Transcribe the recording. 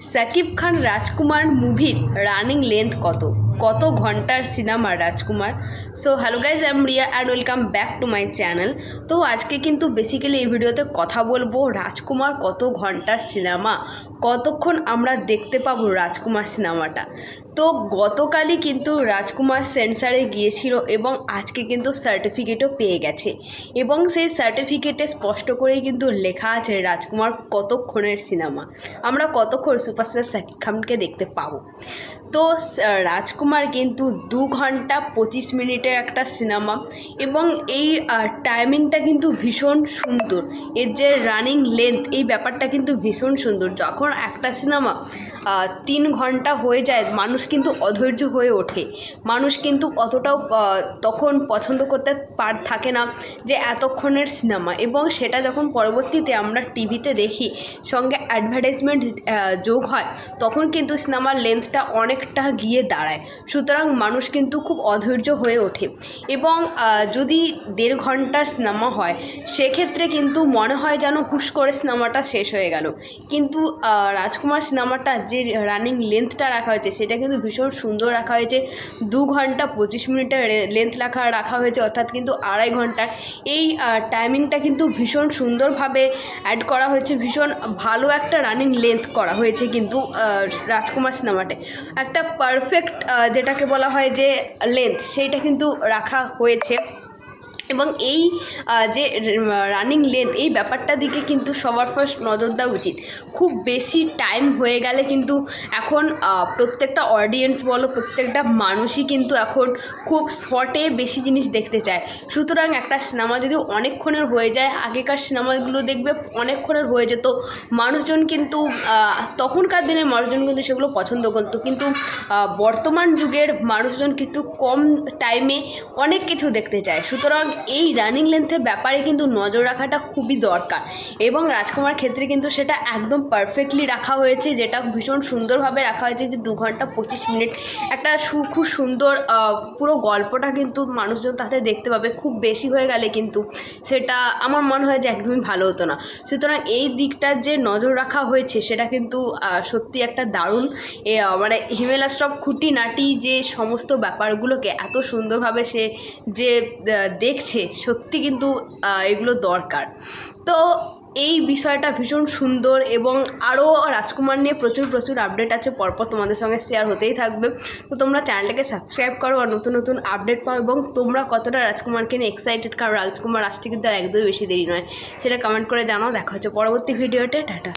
সাকিব খান রাজকুমার মুভির running length কত? কত ঘণ্টার cinema Rajkumar. So hello guys I'm Riya and welcome back to my channel তো আজকে কিন্তু বেসিক্যালি এই ভিডিওতে কথা বলব রাজকুমার কত ঘণ্টার সিনেমা, কতক্ষণ আমরা দেখতে পাবো রাজকুমার সিনেমাটা। তো গতকালই কিন্তু রাজকুমার সেন্সারে গিয়েছিল এবং আজকে কিন্তু সার্টিফিকেটও পেয়ে গেছে। এবং সেই সার্টিফিকেটে স্পষ্ট করেই কিন্তু লেখা আছে রাজকুমার কতক্ষণের সিনেমা। আমরা কতক্ষণ সুপারস্টার শাকিব খানকে দেখতে পাবো। তো রাজকুমার কিন্তু দু ঘণ্টা পঁচিশ মিনিটের একটা সিনেমা এবং এই টাইমিংটা কিন্তু ভীষণ সুন্দর। এর যে রানিং লেন্থ এই ব্যাপারটা কিন্তু ভীষণ সুন্দর। যখন একটা সিনেমা তিন ঘণ্টা হয়ে যায়, মানুষ কিন্তু অধৈর্য হয়ে ওঠে। মানুষ কিন্তু অতটাও তখন পছন্দ করতে পার, থাকে না যে এতক্ষণের সিনেমা। এবং সেটা যখন পরবর্তীতে আমরা টিভিতে দেখি, সঙ্গে অ্যাডভার্টাইজমেন্ট যোগ হয়, তখন কিন্তু সিনেমার লেন্থটা অনেকটা গিয়ে দাঁড়ায়। সুতরাং মানুষ কিন্তু খুব অধৈর্য হয়ে ওঠে। এবং যদি দেড় ঘণ্টার সিনেমা হয়, সেক্ষেত্রে কিন্তু মনে হয় যেন হুশ করে সিনেমাটা শেষ হয়ে গেল। কিন্তু রাজকুমার সিনেমাটা যে রানিং লেন্থটা রাখা হয়েছে, সেটা কিন্তু ভীষণ সুন্দর রাখা হয়েছে। দু ঘণ্টা পঁচিশ মিনিটের লেন্থ রাখা রাখা হয়েছে, অর্থাৎ কিন্তু আড়াই ঘণ্টার এই টাইমিংটা কিন্তু ভীষণ সুন্দরভাবে অ্যাড করা হয়েছে। ভীষণ ভালো একটা রানিং লেন্থ করা হয়েছে কিন্তু রাজকুমার সিনেমাটে একটা পারফেক্ট যেটাকে বলা হয় যে লেন্থ সেইটা কিন্তু রাখা হয়েছে। এবং এই যে রানিং লেন্থ এই ব্যাপারটা দিকে কিন্তু সবার ফার্স্ট নজর দেওয়া উচিত। খুব বেশি টাইম হয়ে গেলে কিন্তু এখন প্রত্যেকটা অডিয়েন্স বলো, প্রত্যেকটা মানুষই কিন্তু এখন খুব শর্টে বেশি জিনিস দেখতে চায়। সুতরাং একটা সিনেমা যদি অনেকক্ষণের হয়ে যায়, আগেকার সিনেমাগুলো দেখবে অনেকক্ষণের হয়ে যেত। মানুষজন কিন্তু তখনকার দিনের মানুষজন কিন্তু সেগুলো পছন্দ করতো। কিন্তু বর্তমান যুগের মানুষজন কিন্তু কম টাইমে অনেক কিছু দেখতে চায়। সুতরাং এই রানিং লেন্থের ব্যাপারে কিন্তু নজর রাখাটা খুবই দরকার। এবং রাজকুমার ক্ষেত্রে কিন্তু সেটা একদম পারফেক্টলি রাখা হয়েছে যেটা ভীষণ সুন্দরভাবে রাখা হয়েছে যে দু ঘণ্টা পঁচিশ মিনিট। একটা সু- খুব সুন্দর পুরো গল্পটা কিন্তু মানুষজন তাতে দেখতে পাবে খুব বেশি হয়ে গেলে কিন্তু সেটা আমার মনে হয় যে একদমই ভালো হতো না। সুতরাং এই দিকটার যে নজর রাখা হয়েছে সেটা কিন্তু সত্যি একটা দারুণ মানে হিমেলা স্টপ খুঁটিনাটি যে সমস্ত ব্যাপারগুলোকে এত সুন্দরভাবে সে যে আহ, দেখছে সত্যি কিন্তু এগুলো দরকার। তো এই বিষয়টা ভীষণ সুন্দর এবং আরও রাজকুমার নিয়ে প্রচুর প্রচুর আপডেট আছে, পরপর তোমাদের সঙ্গে শেয়ার হতেই থাকবে। তো তোমরা চ্যানেলটাকে সাবস্ক্রাইব করো আর নতুন নতুন আপডেট পাও এবং তোমরা কতটা রাজকুমারকে নিয়ে এক্সাইটেড কারণ রাজকুমার আসতে কিন্তু আর একদমই বেশি দেরি নয়। সেটা কমেন্ট করে জানাও। দেখা হচ্ছে পরবর্তী ভিডিওতে টাটা।